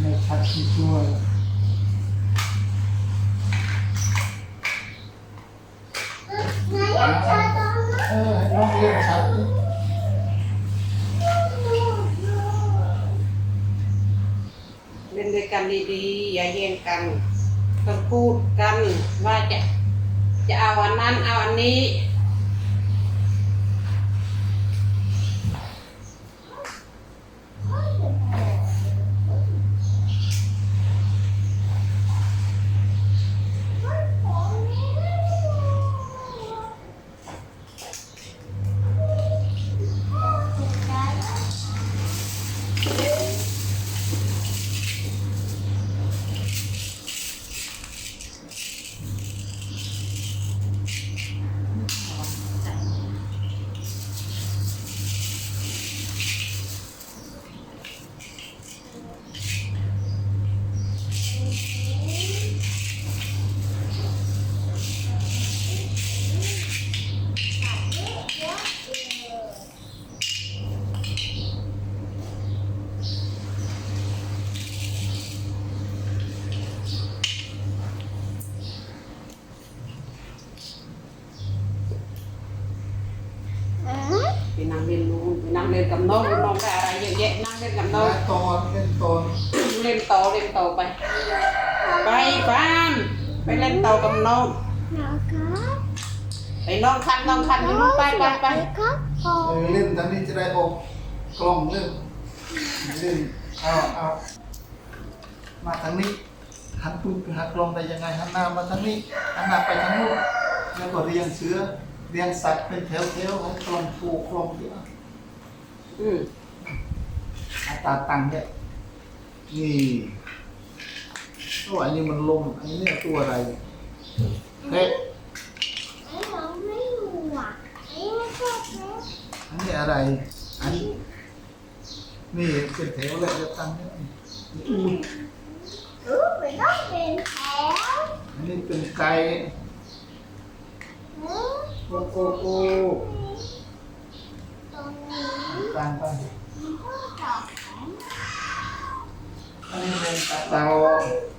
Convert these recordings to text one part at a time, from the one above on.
ในพัดที่ช่วเดเล่นด้วยกันดีๆ อย่าแย่งกันต้องพูดกันว่าจะจะเอาอันนั้นเอาอันนี้ นั่งเล่นนู้นไปนั่งเล่นกับน้องน้องได้อะไรเยอะแยะนั่งเล่นกับน้องตอนเล่นตอนเล่นต่อเล่นต่อไป ไปบ้านไปเล่นต่อกับน้องไปน้องคันน้องคันอยู่นู้นไปไปไปเออเล่นตอนนี้จะได้ออกกล้องเล่นเล่นเอาเอามาทางนี้หันปืนไปหากล้องได้ยังไงหันหน้ามาทางนี้หันหน้าไปทางนู้นแล้วก็เรียงเสือ เรียงสัตว์เป็นแถวๆให้กล้องถูกกล้องเยอะอืมอัตราตังค์เนี่ยนี่ตัวอันนี้มันลมอันนี้เนี่ยตัวอะไรเฮ้ยอันนี้อะไร อันนี้นี่เป็นแถวเลยจะตั้งเนี่ยอันนี้เป็นไก่โกโกโกตั้งไปอันนี้เป็นตา เตา có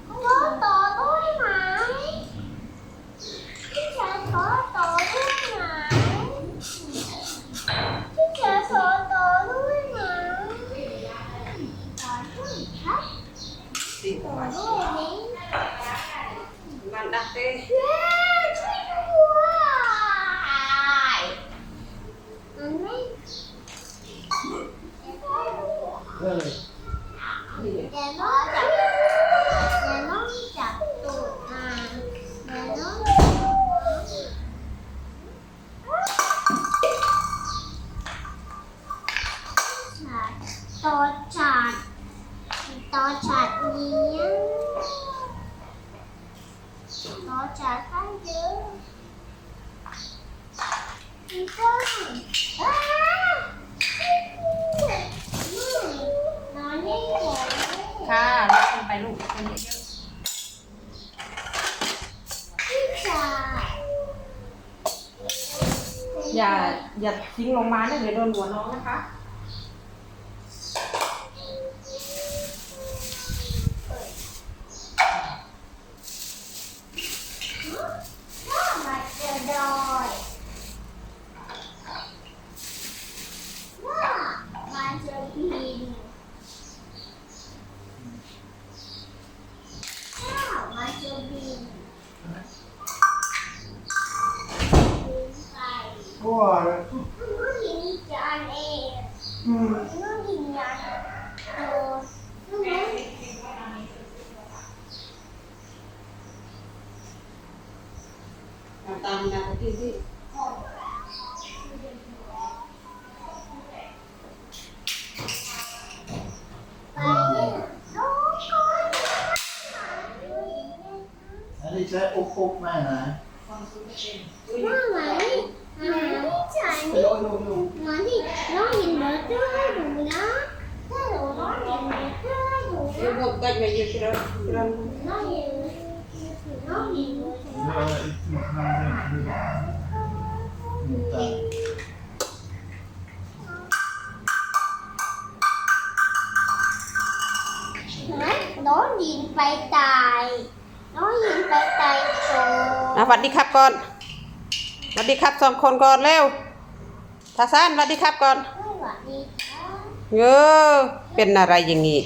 ค่ะรักกันไปลูกคนเยอะๆอย่าอย่าทิ้งลงมานะเดี๋ยวโดนหัวน้องนะคะ ก็ nó nhìn cho anh em อืม nó nhìn nhận rồi nó muốn เอาตามนาที่ที่อันนี้ใช้อุกอุกแม่นะ Nó mày Mày chạy ไปโยนโยนโยน Mà thì nó nhìn được chứ cái đùi đó Cái đùi nó nhìn được chứ cái đùi ลู đó กก็ไปอยู่ที่เราเรา Nó nhìn Nó nhìn được chứ เอออีกทีทำให้ดูดูตา Đấy, đó ยินไปตายน้องยินไปตายโตอะสวัสดีครับก่อนสวัสดีครับสองคนก่อนเร็ว ทาซานสวัสดีครับก่อนสวัสดีค่ะเออเป็นอะไรอย่างงี้